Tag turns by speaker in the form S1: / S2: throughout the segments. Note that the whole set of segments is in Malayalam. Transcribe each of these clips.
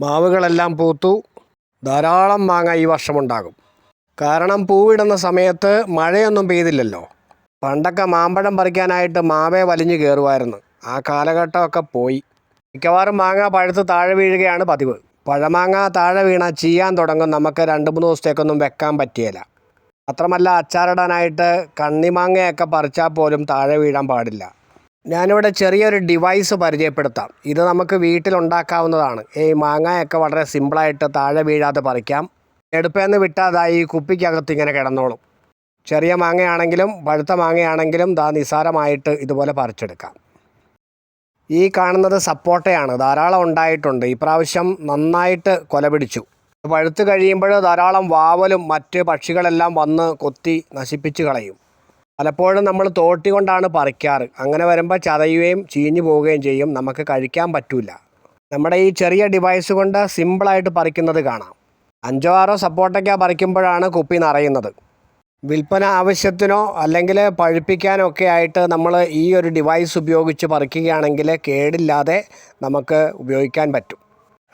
S1: മാവുകളെല്ലാം പൂത്തു. ധാരാളം മാങ്ങ ഈ വർഷമുണ്ടാകും. കാരണം പൂവിടുന്ന സമയത്ത് മഴയൊന്നും പെയ്തില്ലല്ലോ. പണ്ടൊക്കെ മാമ്പഴം പറിക്കാനായിട്ട് മാവേ വലിഞ്ഞു കയറുമായിരുന്നു. ആ കാലഘട്ടമൊക്കെ പോയി. മിക്കവാറും മാങ്ങ പഴുത്ത് താഴെ വീഴുകയാണ് പതിവ്. പഴമാങ്ങ താഴെ വീണ ചെയ്യാൻ തുടങ്ങും. നമുക്ക് രണ്ട് മൂന്ന് ദിവസത്തേക്കൊന്നും വെക്കാൻ പറ്റിയില്ല അത്രമല്ല അച്ചാറിടാനായിട്ട് കണ്ണിമാങ്ങയൊക്കെ പറിച്ചാൽ പോലും താഴെ വീഴാൻ പാടില്ല. ഞാനിവിടെ ചെറിയൊരു ഡിവൈസ് പരിചയപ്പെടുത്താം. ഇത് നമുക്ക് വീട്ടിലുണ്ടാക്കാവുന്നതാണ്. ഈ മാങ്ങയൊക്കെ വളരെ സിമ്പിളായിട്ട് താഴെ വീഴാതെ പറിക്കാം. എടുപ്പേന്ന് വിട്ടാൽ ദാ ഈ കുപ്പിക്കകത്ത് ഇങ്ങനെ കിടന്നോളും. ചെറിയ മാങ്ങയാണെങ്കിലും പഴുത്ത മാങ്ങയാണെങ്കിലും ദാ നിസാരമായിട്ട് ഇതുപോലെ പറിച്ചെടുക്കാം. ഈ കാണുന്നത് സപ്പോട്ടയാണ്. ധാരാളം ഉണ്ടായിട്ടുണ്ട്. ഇപ്രാവശ്യം നന്നായിട്ട് കൊല പിടിച്ചു പഴുത്ത് കഴിയുമ്പോൾ ധാരാളം വാവലും മറ്റ് പക്ഷികളെല്ലാം വന്ന് കൊത്തി നശിപ്പിച്ച് കളയും. പലപ്പോഴും നമ്മൾ തോട്ടി കൊണ്ടാണ് പറിക്കാറ്. അങ്ങനെ വരുമ്പോൾ ചതയുകയും ചീഞ്ഞു പോവുകയും ചെയ്യും. നമുക്ക് കഴിക്കാൻ പറ്റില്ല നമ്മുടെ ഈ ചെറിയ ഡിവൈസ് കൊണ്ട് സിമ്പിളായിട്ട് പറിക്കുന്നത് കാണാം. അഞ്ചോ ആറോ സപ്പോർട്ടൊക്കെ പറിക്കുമ്പോഴാണ് കുപ്പി നിറയുന്നത്. വിൽപ്പന ആവശ്യത്തിനോ അല്ലെങ്കിൽ പഴുപ്പിക്കാനോ ഒക്കെ ആയിട്ട് നമ്മൾ ഈ ഒരു ഡിവൈസ് ഉപയോഗിച്ച് പറിക്കുകയാണെങ്കിൽ കേടില്ലാതെ നമുക്ക് ഉപയോഗിക്കാൻ പറ്റും.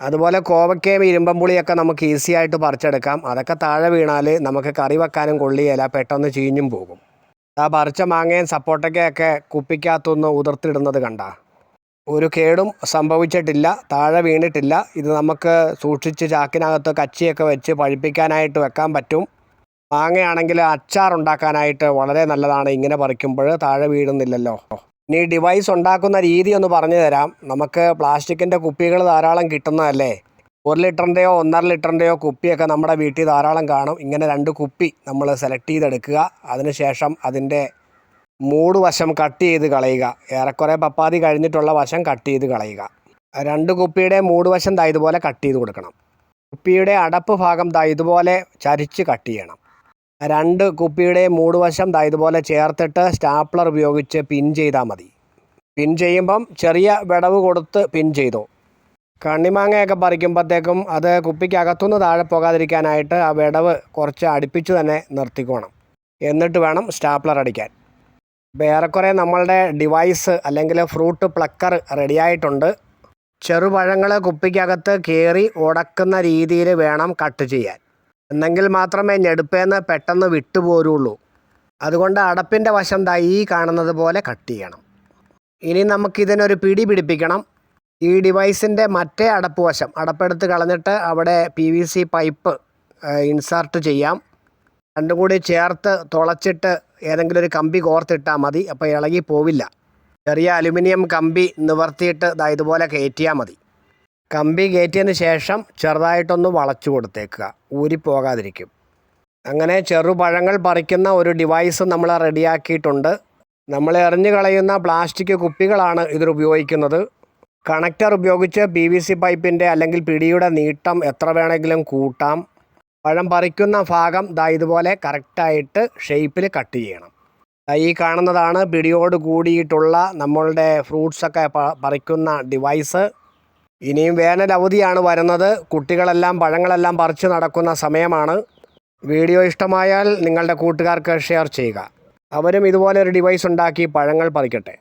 S1: അതുപോലെ കോവയ്ക്കയും ഇരുമ്പമ്പുളിയൊക്കെ നമുക്ക് ഈസി ആയിട്ട് പറിച്ചെടുക്കാം. അതൊക്കെ താഴെ വീണാൽ നമുക്ക് കറി വെക്കാനും കൊള്ളിയല്ല പെട്ടെന്ന് ചീഞ്ഞും പോകും. ആ പറിച്ച മാങ്ങയും സപ്പോട്ടയ്ക്കയൊക്കെ കുപ്പിക്കകത്തൊന്ന് ഉതിർത്തിടുന്നത് കണ്ട. ഒരു കേടും സംഭവിച്ചിട്ടില്ല താഴെ വീണിട്ടില്ല. ഇത് നമുക്ക് സൂക്ഷിച്ച് ചാക്കിനകത്ത് കച്ചിയൊക്കെ വെച്ച് പഴുപ്പിക്കാനായിട്ട് വെക്കാൻ പറ്റും. മാങ്ങയാണെങ്കിൽ അച്ചാർ ഉണ്ടാക്കാനായിട്ട് വളരെ നല്ലതാണ് ഇങ്ങനെ പറിക്കുമ്പോൾ താഴെ വീഴുന്നില്ലല്ലോ. ഇനി ഡിവൈസ് ഉണ്ടാക്കുന്ന രീതി ഒന്ന് പറഞ്ഞു തരാം. നമുക്ക് പ്ലാസ്റ്റിക്കിന്റെ കുപ്പികൾ ധാരാളം കിട്ടുന്നതല്ലേ? ഒരു ലിറ്ററിന്റെയോ ഒന്നര ലിറ്ററിന്റെയോ കുപ്പിയൊക്കെ നമ്മുടെ വീട്ടിൽ ധാരാളം കാണും. ഇങ്ങനെ രണ്ട് കുപ്പി നമ്മൾ സെലക്ട് ചെയ്തെടുക്കുക. അതിനുശേഷം അതിന്റെ മൂട് വശം കട്ട് ചെയ്ത് കളയുക. ഏറെക്കുറെ പപ്പാതി കഴിഞ്ഞിട്ടുള്ള വശം കട്ട് ചെയ്ത് കളയുക. രണ്ട് കുപ്പിയുടെ മൂട് വശം ദാ ഇതുപോലെ കട്ട് ചെയ്ത് കൊടുക്കണം. കുപ്പിയുടെ അടപ്പ് ഭാഗം ദാ ഇതുപോലെ ചരിച്ച് കട്ട് ചെയ്യണം. രണ്ട് കുപ്പിയുടെ മൂട് വശം ദാ ഇതുപോലെ ചേർത്തിട്ട് സ്റ്റാപ്ലർ ഉപയോഗിച്ച് പിൻ ചെയ്താൽ മതി. പിൻ ചെയ്യുമ്പം ചെറിയ വിടവ് കൊടുത്ത് പിൻ ചെയ്തോ. കണ്ണിമാങ്ങയൊക്കെ പറിക്കുമ്പോഴത്തേക്കും അത് കുപ്പിക്കകത്തുനിന്ന് താഴെ പോകാതിരിക്കാനായിട്ട് ആ വിടവ് കുറച്ച് അടുപ്പിച്ച് തന്നെ നിർത്തിക്കോണം. എന്നിട്ട് വേണം സ്റ്റാപ്ലർ അടിക്കാൻ. ഇപ്പോൾ ഏറെക്കുറെ നമ്മളുടെ ഡിവൈസ് അല്ലെങ്കിൽ ഫ്രൂട്ട് പ്ലക്കർ റെഡിയായിട്ടുണ്ട്. ചെറുപഴങ്ങൾ കുപ്പിക്കകത്ത് കയറി ഉടക്കുന്ന രീതിയിൽ വേണം കട്ട് ചെയ്യാൻ. എന്നെങ്കിൽ മാത്രമേ ഞെടുപ്പേന്ന് പെട്ടെന്ന് വിട്ടുപോരുള്ളൂ അതുകൊണ്ട് അടപ്പിന്റെ വശം ദാ കാണുന്നത് പോലെ കട്ട് ചെയ്യണം. ഇനി നമുക്കിതിനൊരു പിടി പിടിപ്പിക്കണം. ഈ ഡിവൈസിന്റെ മറ്റേ അടപ്പ് വശം അടപ്പെടുത്ത് കളഞ്ഞിട്ട് അവിടെ P V C pipe insert ചെയ്യാം. രണ്ടും കൂടി ചേർത്ത് തുളച്ചിട്ട് ഏതെങ്കിലും ഒരു കമ്പി കോർത്തിട്ടാൽ മതി അപ്പോൾ ഇളകി പോവില്ല. ചെറിയ അലുമിനിയം കമ്പി നിവർത്തിയിട്ട് ദാ ഇതുപോലെ കയറ്റിയാൽ മതി. കമ്പി കയറ്റിയതിന് ശേഷം ചെറുതായിട്ടൊന്ന് വളച്ചു കൊടുത്തേക്കുക ഊരിപ്പോകാതിരിക്കും അങ്ങനെ ചെറുപഴങ്ങൾ പറിക്കുന്ന ഒരു ഡിവൈസ് നമ്മൾ റെഡിയാക്കിയിട്ടുണ്ട്. നമ്മൾ എറിഞ്ഞു കളയുന്ന പ്ലാസ്റ്റിക് കുപ്പികളാണ് ഇതിൽ ഉപയോഗിക്കുന്നത്. കണക്ടർ ഉപയോഗിച്ച് പി വി സി പൈപ്പിന്റെ അല്ലെങ്കിൽ പിടിയുടെ നീട്ടം എത്ര വേണമെങ്കിലും കൂട്ടാം. പഴം പറിക്കുന്ന ഭാഗം ദാ ഇതുപോലെ കറക്റ്റായിട്ട് ഷേപ്പിൽ കട്ട് ചെയ്യണം. ഈ കാണുന്നതാണ് പിടിയോട് കൂടിയിട്ടുള്ള നമ്മളുടെ ഫ്രൂട്ട്സൊക്കെ പറിക്കുന്ന ഡിവൈസ്. ഇനിയും വേനൽ അവധിയാണ് വരുന്നത്. കുട്ടികളെല്ലാം പഴങ്ങളെല്ലാം പറിച്ചു നടക്കുന്ന സമയമാണ്. വീഡിയോ ഇഷ്ടമായാൽ നിങ്ങളുടെ കൂട്ടുകാർക്ക് ഷെയർ ചെയ്യുക. അവരും ഇതുപോലെ ഒരു ഡിവൈസ് ഉണ്ടാക്കി പഴങ്ങൾ പറിക്കട്ടെ.